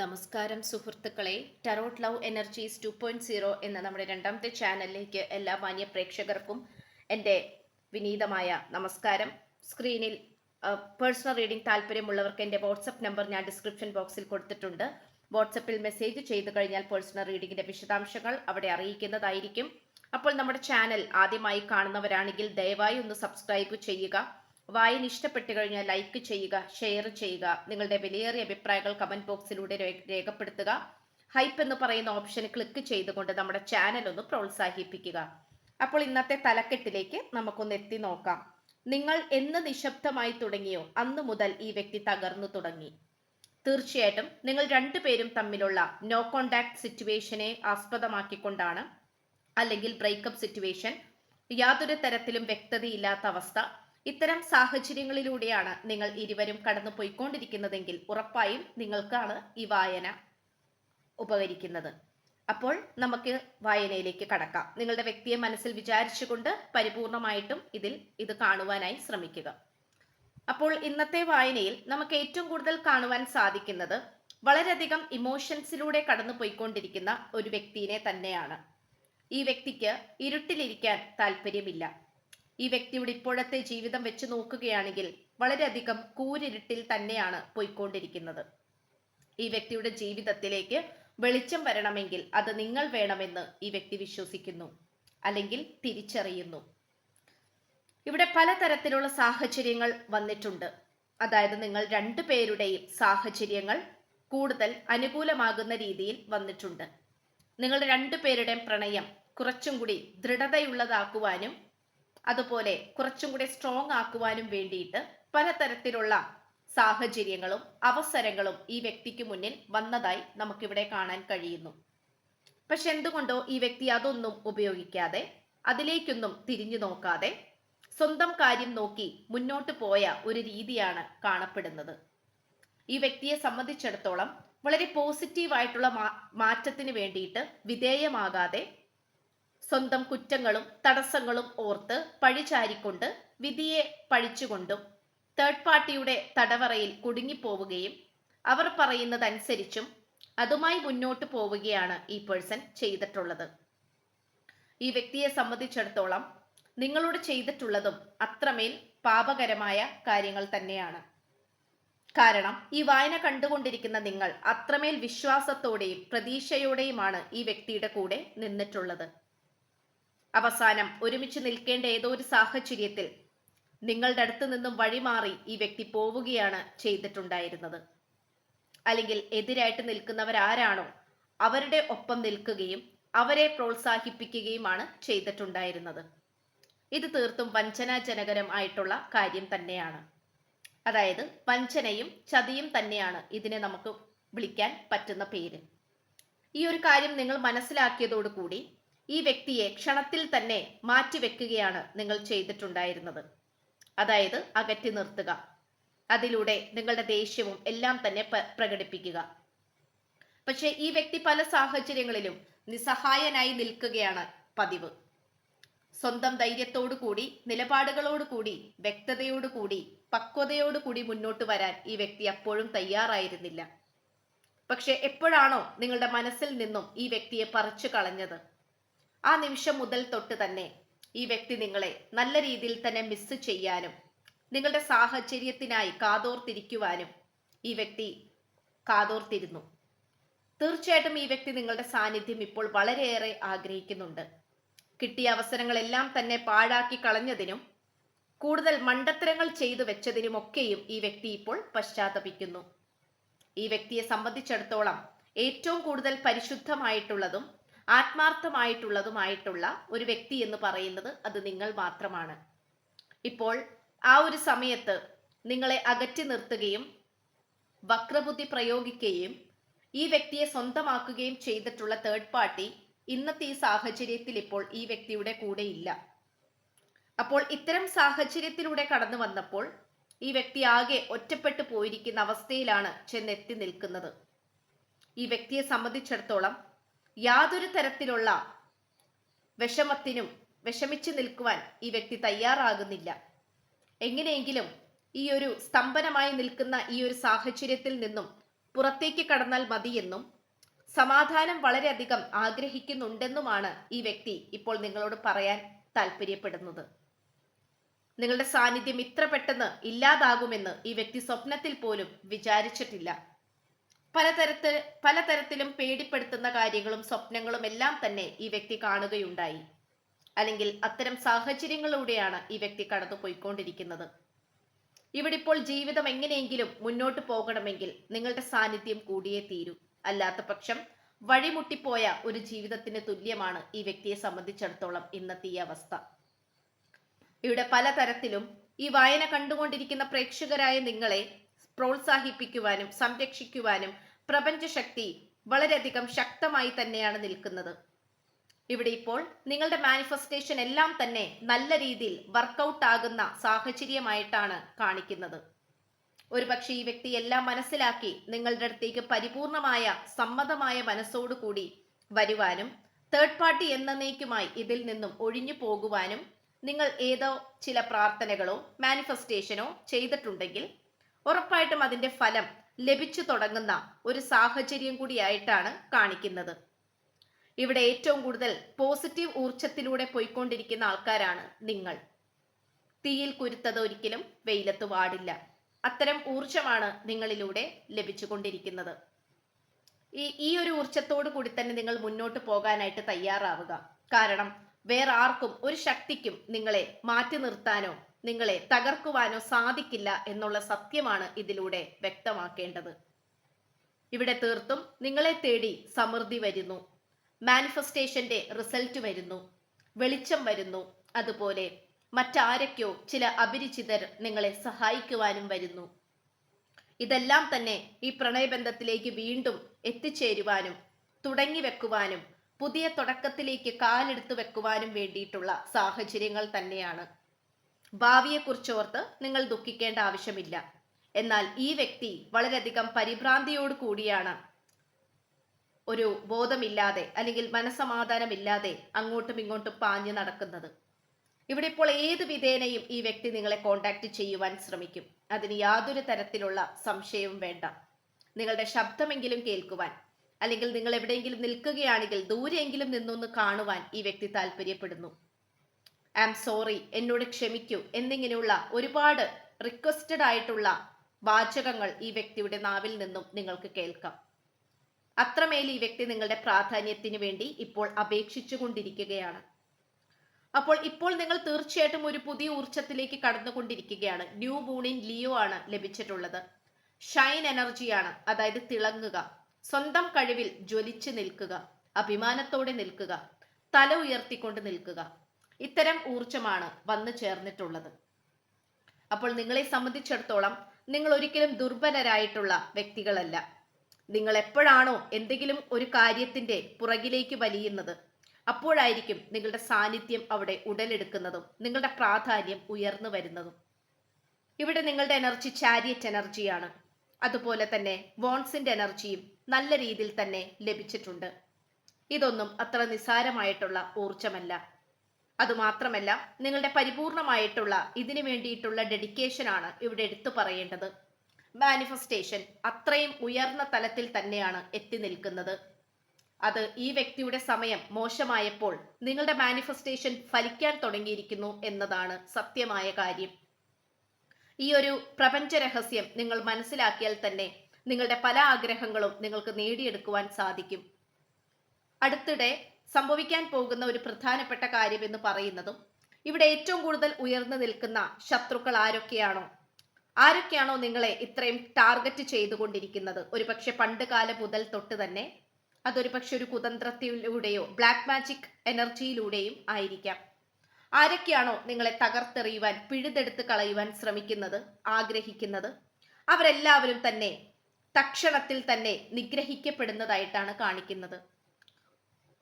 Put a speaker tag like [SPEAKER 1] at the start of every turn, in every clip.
[SPEAKER 1] നമസ്കാരം സുഹൃത്തുക്കളെ. Tarot love energies two point zero എന്ന നമ്മുടെ രണ്ടാമത്തെ ചാനലിലേക്ക് എല്ലാ മാന്യ പ്രേക്ഷകർക്കും എന്റെ വിനീതമായ നമസ്കാരം. സ്ക്രീനിൽ പേഴ്സണൽ റീഡിംഗ് താല്പര്യമുള്ളവർക്ക് എന്റെ വാട്സപ്പ് നമ്പർ ഞാൻ ഡിസ്ക്രിപ്ഷൻ ബോക്സിൽ കൊടുത്തിട്ടുണ്ട്. വാട്സപ്പിൽ മെസ്സേജ് ചെയ്തു കഴിഞ്ഞാൽ പേഴ്സണൽ റീഡിങ്ങിന്റെ വിശദാംശങ്ങൾ അവിടെ അറിയിക്കുന്നതായിരിക്കും. അപ്പോൾ നമ്മുടെ ചാനൽ ആദ്യമായി കാണുന്നവരാണെങ്കിൽ ദയവായി ഒന്ന് സബ്സ്ക്രൈബ് ചെയ്യുക. വായന ഇഷ്ടപ്പെട്ടു കഴിഞ്ഞാൽ ലൈക്ക് ചെയ്യുക ഷെയർ ചെയ്യുക നിങ്ങളുടെ വിലയേറിയ അഭിപ്രായങ്ങൾ കമന്റ് ബോക്സിലൂടെ രേഖപ്പെടുത്തുക. ഹൈപ്പ് എന്ന് പറയുന്ന ഓപ്ഷൻ ക്ലിക്ക് ചെയ്തുകൊണ്ട് നമ്മുടെ ചാനൽ ഒന്ന് പ്രോത്സാഹിപ്പിക്കുക. അപ്പോൾ ഇന്നത്തെ തലക്കെട്ടിലേക്ക് നമുക്കൊന്ന് എത്തി നോക്കാം. നിങ്ങൾ എന്ന് നിശബ്ദമായി തുടങ്ങിയോ അന്ന് മുതൽ ഈ വ്യക്തി തകർന്നു തുടങ്ങി. തീർച്ചയായിട്ടും നിങ്ങൾ രണ്ടുപേരും തമ്മിലുള്ള നോ കോണ്ടാക്ട് സിറ്റുവേഷനെ ആസ്പദമാക്കിക്കൊണ്ടാണ് അല്ലെങ്കിൽ ബ്രേക്കപ്പ് സിറ്റുവേഷൻ യാതൊരു തരത്തിലും വ്യക്തതയില്ലാത്ത അവസ്ഥ ഇത്തരം സാഹചര്യങ്ങളിലൂടെയാണ് നിങ്ങൾ ഇരുവരും കടന്നു പോയിക്കൊണ്ടിരിക്കുന്നതെങ്കിൽ ഉറപ്പായും നിങ്ങൾക്കാണ് ഈ വായന ഉപകരിക്കുന്നത്. അപ്പോൾ നമുക്ക് വായനയിലേക്ക് കടക്കാം. നിങ്ങളുടെ വ്യക്തിയെ മനസ്സിൽ വിചാരിച്ചുകൊണ്ട് പരിപൂർണമായിട്ടും ഇതിൽ ഇത് കാണുവാനായി ശ്രമിക്കുക. അപ്പോൾ ഇന്നത്തെ വായനയിൽ നമുക്ക് ഏറ്റവും കൂടുതൽ കാണുവാൻ സാധിക്കുന്നത് വളരെയധികം ഇമോഷൻസിലൂടെ കടന്നു പോയിക്കൊണ്ടിരിക്കുന്ന ഒരു വ്യക്തിയെ തന്നെയാണ്. ഈ വ്യക്തിക്ക് ഇരുട്ടിലിരിക്കാൻ താല്പര്യമില്ല ഈ വ്യക്തിയുടെ ഇപ്പോഴത്തെ ജീവിതം വെച്ച് നോക്കുകയാണെങ്കിൽ വളരെയധികം കൂരിരുട്ടിൽ തന്നെയാണ് പോയിക്കൊണ്ടിരിക്കുന്നത്. ഈ വ്യക്തിയുടെ ജീവിതത്തിലേക്ക് വെളിച്ചം വരണമെങ്കിൽ അത് നിങ്ങൾ വേണമെന്ന് ഈ വ്യക്തി വിശ്വസിക്കുന്നു അല്ലെങ്കിൽ തിരിച്ചറിയുന്നു. ഇവിടെ പലതരത്തിലുള്ള സാഹചര്യങ്ങൾ വന്നിട്ടുണ്ട്. അതായത് നിങ്ങൾ രണ്ടു പേരുടെയും സാഹചര്യങ്ങൾ കൂടുതൽ അനുകൂലമാകുന്ന രീതിയിൽ വന്നിട്ടുണ്ട്. നിങ്ങൾ രണ്ടു പേരുടെയും പ്രണയം കുറച്ചും കൂടി ദൃഢതയുള്ളതാക്കുവാനും അതുപോലെ കുറച്ചും കൂടെ സ്ട്രോങ് ആക്കുവാനും വേണ്ടിയിട്ട് പലതരത്തിലുള്ള സാഹചര്യങ്ങളും അവസരങ്ങളും ഈ വ്യക്തിക്ക് മുന്നിൽ വന്നതായി നമുക്കിവിടെ കാണാൻ കഴിയുന്നു. പക്ഷെ എന്തുകൊണ്ടോ ഈ വ്യക്തി അതൊന്നും ഉപയോഗിക്കാതെ അതിലേക്കൊന്നും തിരിഞ്ഞു നോക്കാതെ സ്വന്തം കാര്യം നോക്കി മുന്നോട്ട് പോയ ഒരു രീതിയാണ് കാണപ്പെടുന്നത്. ഈ വ്യക്തിയെ സംബന്ധിച്ചിടത്തോളം വളരെ പോസിറ്റീവായിട്ടുള്ള മാറ്റത്തിന് വേണ്ടിയിട്ട് വിധേയമാകാതെ സ്വന്തം കുറ്റങ്ങളും തടസ്സങ്ങളും ഓർത്ത് പഴിചാരിക്കൊണ്ട് വിധിയെ പഴിച്ചുകൊണ്ടും തേർഡ് പാർട്ടിയുടെ തടവറയിൽ കുടുങ്ങിപ്പോവുകയും അവർ പറയുന്നതനുസരിച്ചും അതുമായി മുന്നോട്ട് പോവുകയാണ് ഈ പേഴ്സൺ ചെയ്തിട്ടുള്ളത്. ഈ വ്യക്തിയെ സംബന്ധിച്ചിടത്തോളം നിങ്ങളോട് ചെയ്തിട്ടുള്ളതും അത്രമേൽ പാപകരമായ കാര്യങ്ങൾ തന്നെയാണ്. കാരണം ഈ വായന കണ്ടുകൊണ്ടിരിക്കുന്ന നിങ്ങൾ അത്രമേൽ വിശ്വാസത്തോടെയും പ്രതീക്ഷയോടെയുമാണ് ഈ വ്യക്തിയുടെ കൂടെ നിന്നിട്ടുള്ളത്. അവസാനം ഒരുമിച്ച് നിൽക്കേണ്ട ഏതോ ഒരു സാഹചര്യത്തിൽ നിങ്ങളുടെ അടുത്ത് നിന്നും വഴിമാറി ഈ വ്യക്തി പോവുകയാണ് ചെയ്തിട്ടുണ്ടായിരുന്നത്. അല്ലെങ്കിൽ എതിരായിട്ട് നിൽക്കുന്നവരാരാണോ അവരുടെ ഒപ്പം നിൽക്കുകയും അവരെ പ്രോത്സാഹിപ്പിക്കുകയുമാണ് ചെയ്തിട്ടുണ്ടായിരുന്നത്. ഇത് തീർത്തും വഞ്ചനാജനകരം ആയിട്ടുള്ള കാര്യം തന്നെയാണ്. അതായത് വഞ്ചനയും ചതിയും തന്നെയാണ് ഇതിനെ നമുക്ക് വിളിക്കാൻ പറ്റുന്ന പേര്. ഈ ഒരു കാര്യം നിങ്ങൾ മനസ്സിലാക്കിയതോടുകൂടി ഈ വ്യക്തിയെ ക്ഷണത്തിൽ തന്നെ മാറ്റിവെക്കുകയാണ് നിങ്ങൾ ചെയ്തിട്ടുണ്ടായിരുന്നത്. അതായത് അകറ്റി നിർത്തുക. അതിലൂടെ നിങ്ങളുടെ ദേഷ്യവും എല്ലാം തന്നെ പ്രകടിപ്പിക്കുക. പക്ഷെ ഈ വ്യക്തി പല സാഹചര്യങ്ങളിലും നിസ്സഹായനായി നിൽക്കുകയാണ് പതിവ്. സ്വന്തം ധൈര്യത്തോടു കൂടി നിലപാടുകളോട് കൂടി വ്യക്തതയോടു കൂടി പക്വതയോടു കൂടി മുന്നോട്ട് വരാൻ ഈ വ്യക്തി അപ്പോഴും തയ്യാറായിരുന്നില്ല. പക്ഷെ എപ്പോഴാണോ നിങ്ങളുടെ മനസ്സിൽ നിന്നും ഈ വ്യക്തിയെ പറിച്ചു കളഞ്ഞത്? ആ നിമിഷം മുതൽ തൊട്ട് തന്നെ ഈ വ്യക്തി നിങ്ങളെ നല്ല രീതിയിൽ തന്നെ മിസ് ചെയ്യാനും നിങ്ങളുടെ സാഹചര്യത്തിനായി കാതോർത്തിരിക്കുവാനും ഈ വ്യക്തി കാതോർത്തിരുന്നു. തീർച്ചയായിട്ടും ഈ വ്യക്തി നിങ്ങളുടെ സാന്നിധ്യം ഇപ്പോൾ വളരെയേറെ ആഗ്രഹിക്കുന്നുണ്ട്. കിട്ടിയ അവസരങ്ങളെല്ലാം തന്നെ പാഴാക്കി കളഞ്ഞതിനും കൂടുതൽ മണ്ടത്തരങ്ങൾ ചെയ്തു വെച്ചതിനുമൊക്കെയും ഈ വ്യക്തി ഇപ്പോൾ പശ്ചാത്തപിക്കുന്നു. ഈ വ്യക്തിയെ സംബന്ധിച്ചിടത്തോളം ഏറ്റവും കൂടുതൽ പരിശുദ്ധമായിട്ടുള്ളതും ആത്മാർത്ഥമായിട്ടുള്ളതുമായിട്ടുള്ള ഒരു വ്യക്തി എന്ന് പറയുന്നത് അത് നിങ്ങൾ മാത്രമാണ്. ഇപ്പോൾ ആ ഒരു സമയത്ത് നിങ്ങളെ അകറ്റി നിർത്തുകയും വക്രബുദ്ധി പ്രയോഗിക്കുകയും ഈ വ്യക്തിയെ സ്വന്തമാക്കുകയും ചെയ്തിട്ടുള്ള തേർഡ് പാർട്ടി ഇന്നത്തെ ഈ സാഹചര്യത്തിൽ ഇപ്പോൾ ഈ വ്യക്തിയുടെ കൂടെ ഇല്ല. അപ്പോൾ ഇത്തരം സാഹചര്യത്തിലൂടെ കടന്നു വന്നപ്പോൾ ഈ വ്യക്തി ആകെ ഒറ്റപ്പെട്ടു പോയിരിക്കുന്ന അവസ്ഥയിലാണ് ചെന്നെത്തി നിൽക്കുന്നത്. ഈ വ്യക്തിയെ സംബന്ധിച്ചിടത്തോളം യാതൊരു തരത്തിലുള്ള വിഷമത്തിനും വിഷമിച്ചു നിൽക്കുവാൻ ഈ വ്യക്തി തയ്യാറാകുന്നില്ല. എങ്ങനെയെങ്കിലും ഈ ഒരു സ്തംഭനമായി നിൽക്കുന്ന ഈ ഒരു സാഹചര്യത്തിൽ നിന്നും പുറത്തേക്ക് കടന്നാൽ മതിയെന്നും സമാധാനം വളരെയധികം ആഗ്രഹിക്കുന്നുണ്ടെന്നുമാണ് ഈ വ്യക്തി ഇപ്പോൾ നിങ്ങളോട് പറയാൻ താല്പര്യപ്പെടുന്നത് നിങ്ങളുടെ സാന്നിധ്യം ഇത്ര പെട്ടെന്ന് ഇല്ലാതാകുമെന്ന് ഈ വ്യക്തി സ്വപ്നത്തിൽ പോലും വിചാരിച്ചിട്ടില്ല. പലതരത്തിൽ പലതരത്തിലും പേടിപ്പെടുത്തുന്ന കാര്യങ്ങളും സ്വപ്നങ്ങളും എല്ലാം തന്നെ ഈ വ്യക്തി കാണുകയുണ്ടായി. അല്ലെങ്കിൽ അത്തരം സാഹചര്യങ്ങളിലൂടെയാണ് ഈ വ്യക്തി കടന്നു പോയിക്കൊണ്ടിരിക്കുന്നത്. ഇവിടെ ഇപ്പോൾ ജീവിതം എങ്ങനെയെങ്കിലും മുന്നോട്ട് പോകണമെങ്കിൽ നിങ്ങളുടെ സാന്നിധ്യം കൂടിയേ തീരൂ. അല്ലാത്ത പക്ഷം വഴിമുട്ടിപ്പോയ ഒരു ജീവിതത്തിന് തുല്യമാണ് ഈ വ്യക്തിയെ സംബന്ധിച്ചിടത്തോളം ഇന്നത്തെ ഈ അവസ്ഥ. ഇവിടെ പലതരത്തിലും ഈ വായന കണ്ടുകൊണ്ടിരിക്കുന്ന പ്രേക്ഷകരായ നിങ്ങളെ പ്രോത്സാഹിപ്പിക്കുവാനും സംരക്ഷിക്കുവാനും പ്രപഞ്ചശക്തി വളരെയധികം ശക്തമായി തന്നെയാണ് നിൽക്കുന്നത്. ഇവിടെ ഇപ്പോൾ നിങ്ങളുടെ മാനിഫെസ്റ്റേഷൻ എല്ലാം തന്നെ നല്ല രീതിയിൽ വർക്കൗട്ട് ആകുന്ന സാഹചര്യമായിട്ടാണ് കാണിക്കുന്നത്. ഒരുപക്ഷെ ഈ വ്യക്തി എല്ലാം മനസ്സിലാക്കി നിങ്ങളുടെ അടുത്തേക്ക് പരിപൂർണമായ സമ്മതമായ മനസ്സോടുകൂടി വരുവാനും തേർഡ് പാർട്ടി എന്ന എന്നേക്കുമായി ഇതിൽ നിന്നും ഒഴിഞ്ഞു പോകുവാനും നിങ്ങൾ ഏതോ ചില പ്രാർത്ഥനകളോ മാനിഫെസ്റ്റേഷനോ ചെയ്തിട്ടുണ്ടെങ്കിൽ ഉറപ്പായിട്ടും അതിന്റെ ഫലം ലഭിച്ചു തുടങ്ങുന്ന ഒരു സാഹചര്യം കൂടിയായിട്ടാണ് കാണിക്കുന്നത്. ഇവിടെ ഏറ്റവും കൂടുതൽ പോസിറ്റീവ് ഊർജത്തിലൂടെ പോയിക്കൊണ്ടിരിക്കുന്ന ആൾക്കാരാണ് നിങ്ങൾ. തീയിൽ കുരുത്തത് ഒരിക്കലും വെയിലത്ത് വാടില്ല. അത്തരം ഊർജമാണ് നിങ്ങളിലൂടെ ലഭിച്ചുകൊണ്ടിരിക്കുന്നത്. ഈ ഈ ഒരു ഊർജത്തോടു കൂടി തന്നെ നിങ്ങൾ മുന്നോട്ട് പോകാനായിട്ട് തയ്യാറാവുക. കാരണം വേറെ ആർക്കും ഒരു ശക്തിക്കും നിങ്ങളെ മാറ്റി നിർത്താനോ നിങ്ങളെ തകർക്കുവാനോ സാധിക്കില്ല എന്നുള്ള സത്യമാണ് ഇതിലൂടെ വ്യക്തമാക്കേണ്ടത്. ഇവിടെ തീർത്തും നിങ്ങളെ തേടി സമൃദ്ധി വരുന്നു. മാനിഫെസ്റ്റേഷന്റെ റിസൾട്ട് വരുന്നു. വെളിച്ചം വരുന്നു. അതുപോലെ മറ്റാരൊക്കെയോ ചില അപരിചിതർ നിങ്ങളെ സഹായിക്കുവാനും വരുന്നു. ഇതെല്ലാം തന്നെ ഈ പ്രണയബന്ധത്തിലേക്ക് വീണ്ടും എത്തിച്ചേരുവാനും തുടങ്ങി വെക്കുവാനും പുതിയ തുടക്കത്തിലേക്ക് കാലെടുത്ത് വെക്കുവാനും വേണ്ടിയിട്ടുള്ള സാഹചര്യങ്ങൾ തന്നെയാണ്. ഭാവിയെക്കുറിച്ചോർത്ത് നിങ്ങൾ ദുഃഖിക്കേണ്ട ആവശ്യമില്ല. എന്നാൽ ഈ വ്യക്തി വളരെയധികം പരിഭ്രാന്തിയോട് കൂടിയാണ്. ഒരു ബോധമില്ലാതെ അല്ലെങ്കിൽ മനസമാധാനമില്ലാതെ അങ്ങോട്ടും ഇങ്ങോട്ടും പാഞ്ഞു നടക്കുന്നത്. ഇവിടെ ഇപ്പോൾ ഏത് വിധേനയും ഈ വ്യക്തി നിങ്ങളെ കോണ്ടാക്ട് ചെയ്യുവാൻ ശ്രമിക്കും. അതിന് യാതൊരു തരത്തിലുള്ള സംശയവും വേണ്ട. നിങ്ങളുടെ ശബ്ദമെങ്കിലും കേൾക്കുവാൻ അല്ലെങ്കിൽ നിങ്ങൾ എവിടെയെങ്കിലും നിൽക്കുകയാണെങ്കിൽ ദൂരെയെങ്കിലും നിന്നൊന്ന് കാണുവാൻ ഈ വ്യക്തി താല്പര്യപ്പെടുന്നു. ഐ ആം സോറി എന്നോട് ക്ഷമിക്കൂ എന്നിങ്ങനെയുള്ള ഒരുപാട് റിക്വസ്റ്റഡ് ആയിട്ടുള്ള വാചകങ്ങൾ ഈ വ്യക്തിയുടെ നാവിൽ നിന്നും നിങ്ങൾക്ക് കേൾക്കാം. അത്രമേൽ ഈ വ്യക്തി നിങ്ങളുടെ പ്രാധാന്യത്തിന് വേണ്ടി ഇപ്പോൾ അപേക്ഷിച്ചു കൊണ്ടിരിക്കുകയാണ്. അപ്പോൾ ഇപ്പോൾ നിങ്ങൾ തീർച്ചയായിട്ടും ഒരു പുതിയ ഊർജത്തിലേക്ക് കടന്നുകൊണ്ടിരിക്കുകയാണ്. ന്യൂ മൂണിൻ ലിയോ ആണ് ലഭിച്ചിട്ടുള്ളത്. ഷൈൻ എനർജിയാണ് അതായത് തിളങ്ങുക. സ്വന്തം കഴിവിൽ ജ്വലിച്ചു നിൽക്കുക അഭിമാനത്തോടെ നിൽക്കുക തല ഉയർത്തിക്കൊണ്ട് നിൽക്കുക. ഇത്തരം ഊർജമാണ് വന്നു ചേർന്നിട്ടുള്ളത്. അപ്പോൾ നിങ്ങളെ സംബന്ധിച്ചിടത്തോളം നിങ്ങൾ ഒരിക്കലും ദുർബലരായിട്ടുള്ള വ്യക്തികളല്ല. നിങ്ങൾ എപ്പോഴാണോ എന്തെങ്കിലും ഒരു കാര്യത്തിന്റെ പുറകിലേക്ക് വലിയുന്നത് അപ്പോഴായിരിക്കും നിങ്ങളുടെ സാന്നിധ്യം അവിടെ ഉടലെടുക്കുന്നതും നിങ്ങളുടെ പ്രാധാന്യം ഉയർന്നു വരുന്നതും. ഇവിടെ നിങ്ങളുടെ എനർജി ചാരിയറ്റ് എനർജിയാണ്. അതുപോലെ തന്നെ വോൺസിന്റെ എനർജിയും നല്ല രീതിയിൽ തന്നെ ലഭിച്ചിട്ടുണ്ട്. ഇതൊന്നും അത്ര നിസ്സാരമായിട്ടുള്ള ഊർജമല്ല അതുമാത്രമല്ല നിങ്ങളുടെ പരിപൂർണമായിട്ടുള്ള ഇതിനു വേണ്ടിയിട്ടുള്ള ഡെഡിക്കേഷൻ ആണ് ഇവിടെ എടുത്തു പറയേണ്ടത്. മാനിഫെസ്റ്റേഷൻ അത്രയും ഉയർന്ന തലത്തിൽ തന്നെയാണ് എത്തി നിൽക്കുന്നത്. അത് ഈ വ്യക്തിയുടെ സമയം മോശമായപ്പോൾ നിങ്ങളുടെ മാനിഫെസ്റ്റേഷൻ ഫലിക്കാൻ തുടങ്ങിയിരിക്കുന്നു എന്നതാണ് സത്യമായ കാര്യം. ഈ ഒരു പ്രപഞ്ച രഹസ്യം നിങ്ങൾ മനസ്സിലാക്കിയാൽ തന്നെ നിങ്ങളുടെ പല ആഗ്രഹങ്ങളും നിങ്ങൾക്ക് നേടിയെടുക്കുവാൻ സാധിക്കും. അടുത്തിടെ സംഭവിക്കാൻ പോകുന്ന ഒരു പ്രധാനപ്പെട്ട കാര്യം എന്ന് പറയുന്നതും ഇവിടെ ഏറ്റവും കൂടുതൽ ഉയർന്നു നിൽക്കുന്ന ശത്രുക്കൾ ആരൊക്കെയാണോ? ആരൊക്കെയാണോ നിങ്ങളെ ഇത്രയും ടാർഗറ്റ് ചെയ്തുകൊണ്ടിരിക്കുന്നത്? ഒരു പക്ഷെ പണ്ട് കാലം മുതൽ തൊട്ട് തന്നെ അതൊരു പക്ഷെ ഒരു കുതന്ത്രത്തിലൂടെയോ ബ്ലാക്ക് മാജിക് എനർജിയിലൂടെയും ആയിരിക്കാം. ആരൊക്കെയാണോ നിങ്ങളെ തകർത്തെറിയുവാൻ പിഴുതെടുത്ത് കളയുവാൻ ശ്രമിക്കുന്നത് ആഗ്രഹിക്കുന്നത്? അവരെല്ലാവരും തന്നെ തക്ഷണത്തിൽ തന്നെ നിഗ്രഹിക്കപ്പെടുന്നതായിട്ടാണ് കാണിക്കുന്നത്.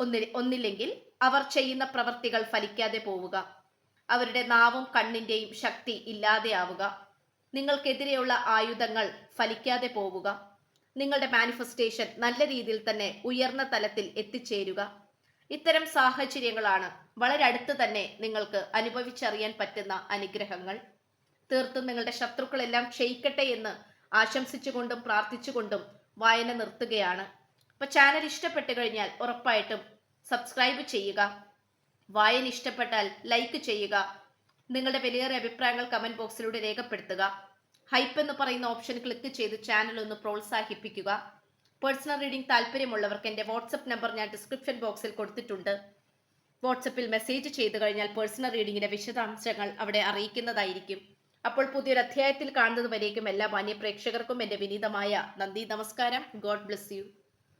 [SPEAKER 1] ഒന്നി ഒന്നില്ലെങ്കിൽ അവർ ചെയ്യുന്ന പ്രവർത്തികൾ ഫലിക്കാതെ പോവുക. അവരുടെ നാവും കണ്ണിന്റെയും ശക്തി ഇല്ലാതെയാവുക നിങ്ങൾക്കെതിരെയുള്ള ആയുധങ്ങൾ ഫലിക്കാതെ പോവുക. നിങ്ങളുടെ മാനിഫെസ്റ്റേഷൻ നല്ല രീതിയിൽ തന്നെ ഉയർന്ന തലത്തിൽ എത്തിച്ചേരുക. ഇത്തരം സാഹചര്യങ്ങളാണ് വളരെ അടുത്ത് തന്നെ നിങ്ങൾക്ക് അനുഭവിച്ചറിയാൻ പറ്റുന്ന അനുഗ്രഹങ്ങൾ. തീർത്തും നിങ്ങളുടെ ശത്രുക്കളെല്ലാം ക്ഷയിക്കട്ടെ എന്ന് ആശംസിച്ചുകൊണ്ടും പ്രാർത്ഥിച്ചുകൊണ്ടും വായന നിർത്തുകയാണ്. അപ്പോൾ ചാനൽ ഇഷ്ടപ്പെട്ട് കഴിഞ്ഞാൽ ഉറപ്പായിട്ടും സബ്സ്ക്രൈബ് ചെയ്യുക. വായന ഇഷ്ടപ്പെട്ടാൽ ലൈക്ക് ചെയ്യുക. നിങ്ങളുടെ വിലയേറിയ അഭിപ്രായങ്ങൾ കമന്റ് ബോക്സിലൂടെ രേഖപ്പെടുത്തുക. ഹൈപ്പ് എന്ന് പറയുന്ന ഓപ്ഷൻ ക്ലിക്ക് ചെയ്ത് ചാനൽ ഒന്ന് പ്രോത്സാഹിപ്പിക്കുക. പേഴ്സണൽ റീഡിംഗ് താല്പര്യമുള്ളവർക്ക് എന്റെ വാട്സപ്പ് നമ്പർ ഞാൻ ഡിസ്ക്രിപ്ഷൻ ബോക്സിൽ കൊടുത്തിട്ടുണ്ട്. വാട്സപ്പിൽ മെസ്സേജ് ചെയ്തു കഴിഞ്ഞാൽ പേഴ്സണൽ റീഡിങ്ങിന്റെ വിശദാംശങ്ങൾ അവിടെ അറിയിക്കുന്നതായിരിക്കും. അപ്പോൾ പുതിയൊരു അധ്യായത്തിൽ കാണുന്നത് വരേക്കും എല്ലാ മാന്യ പ്രേക്ഷകർക്കും എന്റെ വിനീതമായ നന്ദി നമസ്കാരം. God bless you